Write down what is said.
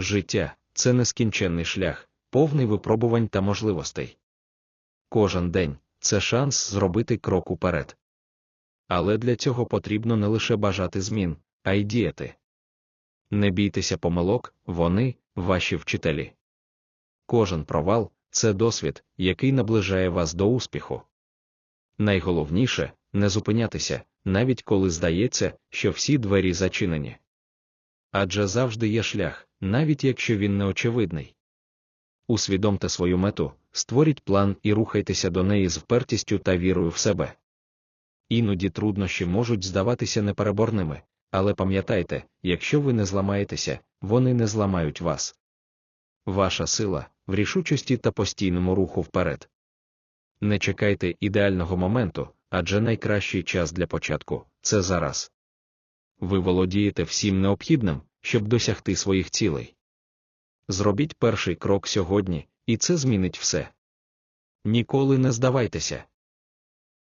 Життя це нескінченний шлях, повний випробувань та можливостей. Кожен день це шанс зробити крок уперед. Але для цього потрібно не лише бажати змін, а й діяти. Не бійтеся помилок, вони ваші вчителі. Кожен провал це досвід, який наближає вас до успіху. Найголовніше не зупинятися, навіть коли здається, що всі двері зачинені. Адже завжди є шлях, навіть якщо він неочевидний. Усвідомте свою мету, створіть план і рухайтеся до неї з впертістю та вірою в себе. Іноді труднощі можуть здаватися непереборними, але пам'ятайте, якщо ви не зламаєтеся, вони не зламають вас. Ваша сила в рішучості та постійному руху вперед. Не чекайте ідеального моменту, адже найкращий час для початку це зараз. Ви володієте всім необхідним, щоб досягти своїх цілей. Зробіть перший крок сьогодні, і це змінить все. Ніколи не здавайтеся.